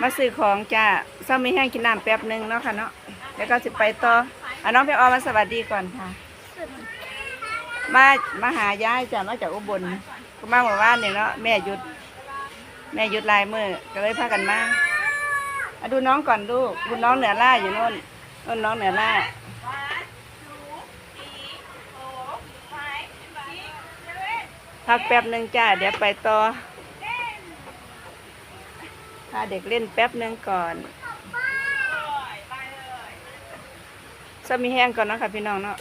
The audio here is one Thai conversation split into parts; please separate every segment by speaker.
Speaker 1: มาซื้อของจ้าเศร้ามีแห้งกินน้ำแป๊บหนึงเนาะค่ะเนาะแล้วก็สิไปต่ออะน้องพี่ออมาสวัสดีก่อนค่ะ มามาหายายจ้ะมาจากอุบลก็มาเมื่อวานเนี่ยเนาะแม่หยุด แม่หยุดลายมือก็เลยพากันมาอะดูน้องก่อนลูกดูน้องเหนือล่าอยู่โน่นโน่นน้องเหนือล่าพักแป๊บหนึ่งจ้าเดี๋ยวไปต่อ พาเด็กเล่นแป๊บหนึ่งก่อนสมีแห้งก่อนเนาะค่ะพี่น้องเนาะ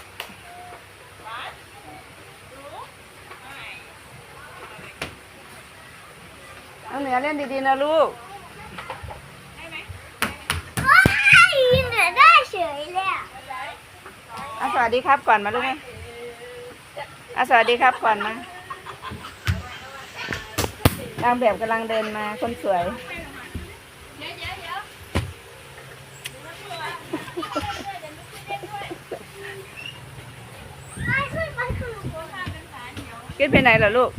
Speaker 1: เอาเหนือเล่นดีๆนะลูก
Speaker 2: ว้ายเหนือได้เฉยเลยอะ
Speaker 1: อะสวัสดีครับก่อนมาลูกไหมอะสวัสดีครับก่อนมานางแบบกำลังเดินมาคนสวย
Speaker 2: ไปขึ้นไปขึ้น
Speaker 1: ขึ้นไปไหนเหรอลูก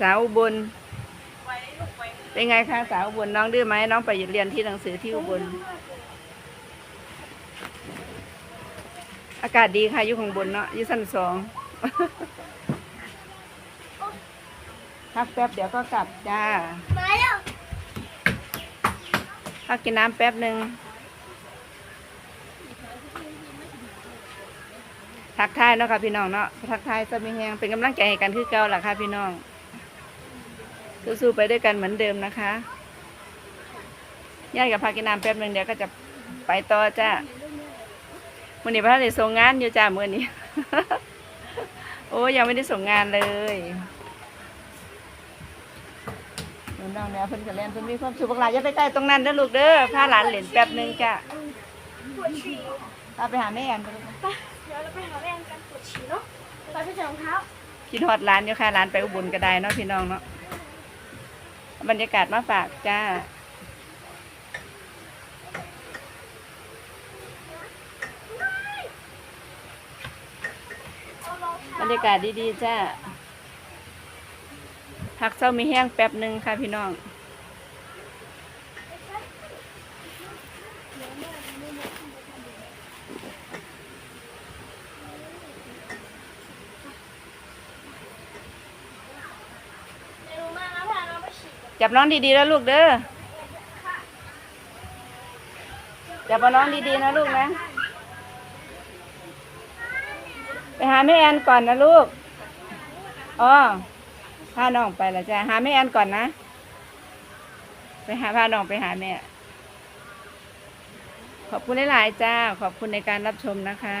Speaker 1: สาวอุบลเป็นไงคะสาวอุบลน้องดื้อไหมน้องไปเรียนที่หนังสือที่อุบล อากาศดีค่ะอยู่ข้างบนเนาะอยู่ชั้นสองพักแป๊บเดี๋ยวก็กลับจ้า
Speaker 2: มาแล้ว
Speaker 1: พักกินน้ำแป๊บหนึ่ง ทักทายเนาะค่ะพี่น้องเนาะทักทายจะมีแหงเป็นกำลังใจให้กันคือเก่าล่ะค่ะพี่น้องสู้ๆไปด้วยกันเหมือนเดิมนะคะย่ากับพักกินน้ำแป๊บหนึ่งเดี๋ยวก็จะไปต่อจ้ามื่อนี้พระได้ส่งงานอยู่จ้ามื่อนี้ โอ้ยังไม่ได้ส่งงานเลยน้องเนี่ยเพิ่นก็เล่นเพิ่นมีความสุขบักหลายอย่าไปใกล้ตรงนั้นเด้อลูกเด้อพาหลานเล่นแป๊บหนึ่งจ้ะ
Speaker 2: ปวดฉี่
Speaker 1: พาไปหาแม่แอนไป คิดฮอดร้านอยู่ค่ะร้านไปอุบลก็ได้เนาะพี่น้องเนาะบรรยากาศมาฝากจ้าบรรยากาศดีๆจ้าพักเศร้ามีแห้งแป๊บหนึ่งค่ะพี่น้อง
Speaker 2: เดี๋ยวมาแล้วพาน้องไปฉี่
Speaker 1: จับน้องดีๆแล้วลูกเด้อจับเอาน้องดีๆนะลูกนะ ไปหาแม่แอนก่อนนะลูกอ๋อพาน้องไปละจ้ะหาแม่แอนก่อนนะ ไปหาพาน้องไปหาแม่ ขอบคุณหลายๆจ้า ขอบคุณในการรับชมนะคะ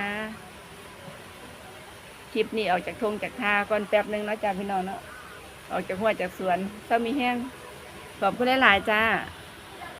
Speaker 1: คลิปนี้ออกจากทงจากทาก่อนแป๊บหนึงเนาะจ้าพี่น้องเนาะออกจากหัวจากสวนถ้ามีแห้ง ขอบคุณหลายๆจ้า